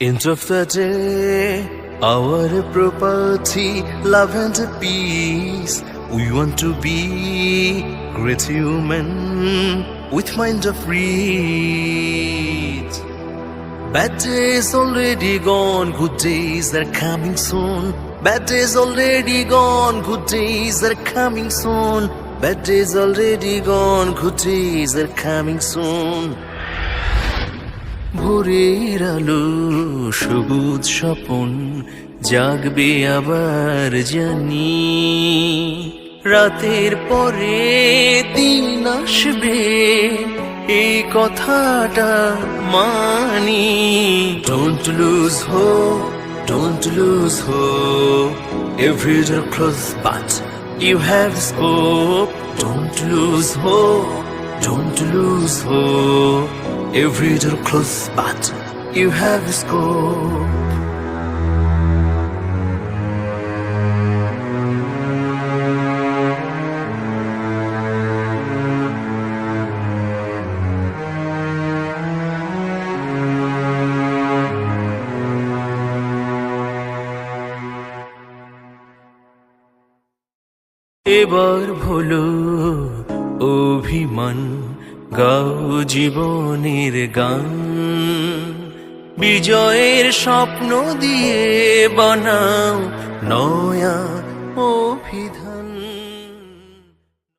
End of the day, our property, love and peace. We want to be great human with mind of read. Bad days already gone, good days are coming soon. Bad days already gone, good days are coming soon. Bad days already gone, good days are coming soon. ভোরের আলো, সবুজ স্বপন, জাগবে আবার জানি। রাতের পরে দিন আসবে এই কথাটা মানি। Don't lose hope don't lose hope every close but you have scope don't lose hope Don't lose hope. Every door close, but you have a scope. এবার ভুলো অভিমান গাও জীবনের গান। বিজয়ের স্বপ্ন দিয়ে বানাও নয়া অভি